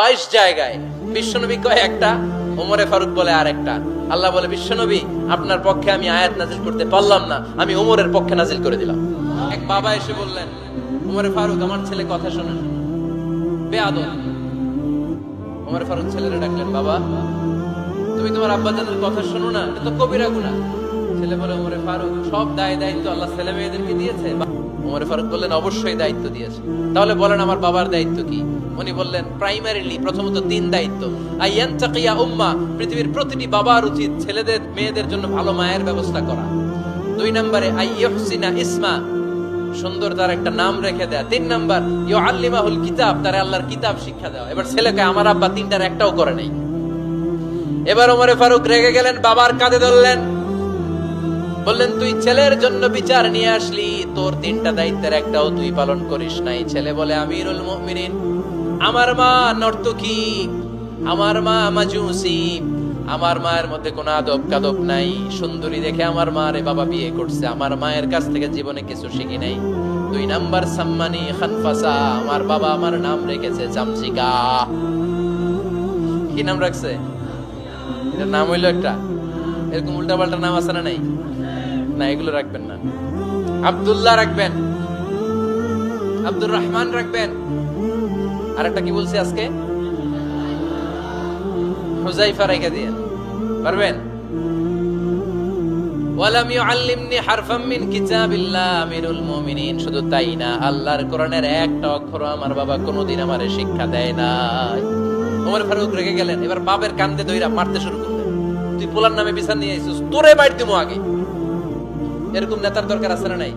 বাইশ জায়গায় বিশ্বনবী কয় একটা, ওমরে ফারুক বলে আর একটা আল্লাহ বলে, বিশ্বনবী, আপনার পক্ষে আমি আয়াত নাজিল করতে পারলাম না, আমি ওমরের পক্ষে নাজিল করে দিলাম। এক বাবা এসে বললেন, ওমরে ফারুক, আমার ছেলে কথা শোনেন ওমরে ফারুক ছেলেরা ডাকলেন, বাবা, তুমি তোমার আব্বাজানের কথা শোনো না, এটা তো কবিরা গুনাহ। ছেলে বলে, ওমরে ফারুক, সব দায় দায়িত্ব আল্লাহ ছেলে মেয়েদেরকে দিয়েছে। ওমরে ফারুক বললেন, অবশ্যই দায়িত্ব দিয়েছে। তাহলে বলেন, আমার বাবার দায়িত্ব কি? উনি বললেন প্রাইমারিলি প্রথমত তিন দায়িত্ব। আইয়ান চাকিয়া উম্মা, পৃথিবীর প্রতিটি বাবার উচিত ছেলেদের, মেয়েদের জন্য ভালো মায়ের ব্যবস্থা করা। দুই নম্বরে আইয়ুহসিনা ইসমা, সুন্দর তার একটা নাম রেখে দেয়া। তিন নাম্বার ইউ আল্লিমাহুল কিতাব, তার আল্লাহর কিতাব শিক্ষা দেওয়া। এবার ছেলেকে, আমার আব্বা তিনটার একটাও করে নাই। এবার ওমরে ফারুক রেগে গেলেন, বাবার কাঁধে ধরলেন। বললেন, তুই ছেলের জন্য বিচার নিয়ে আসলি। তোর তিনটা দায়িত্বের একটাও তুই পালন করিস নাই। ছেলে বলে, আমিরুল মুমিনিন, আমার মা নর্তকী, আমার মা মাজুসি, আমার মায়ের মধ্যে কোনো আদব কাদব নাই। সুন্দরী দেখে আমার মা রে বাবা বিয়ে করছে। আমার মায়ের কাছ থেকে জীবনে কিছু শিখি নাই। দুই নাম্বার সাম্মানি খানফাসা, আমার বাবা আমার নাম রেখেছে চামচিকা কি নাম রাখছে? এটার নাম হইল একটা। এরকম উল্টা পাল্টা নাম আছে না নাই? না, এগুলো রাখবেন না। আব্দুল্লাহ রাখবেন। আব্দুর রহমান রাখবেন। আর একটা কি বলছি আজকে? হুজাইফা রেখে পারবেন? আমিরুল মুমিনিন। শুধু তাই না, আল্লাহর কোরআনের একটা অক্ষর আমার বাবা কোনোদিন আমারে শিক্ষা দেয় নাই। ওমর ফারুক রেগে গেলেন। এবার বাপের কান্দে দইরা মারতে শুরু করলেন। তুই পোলার নামে বিচার নিয়ে আইছিস তোরে বাইর দিমু আগে। এরকম নেতার দরকার আছে না নাই?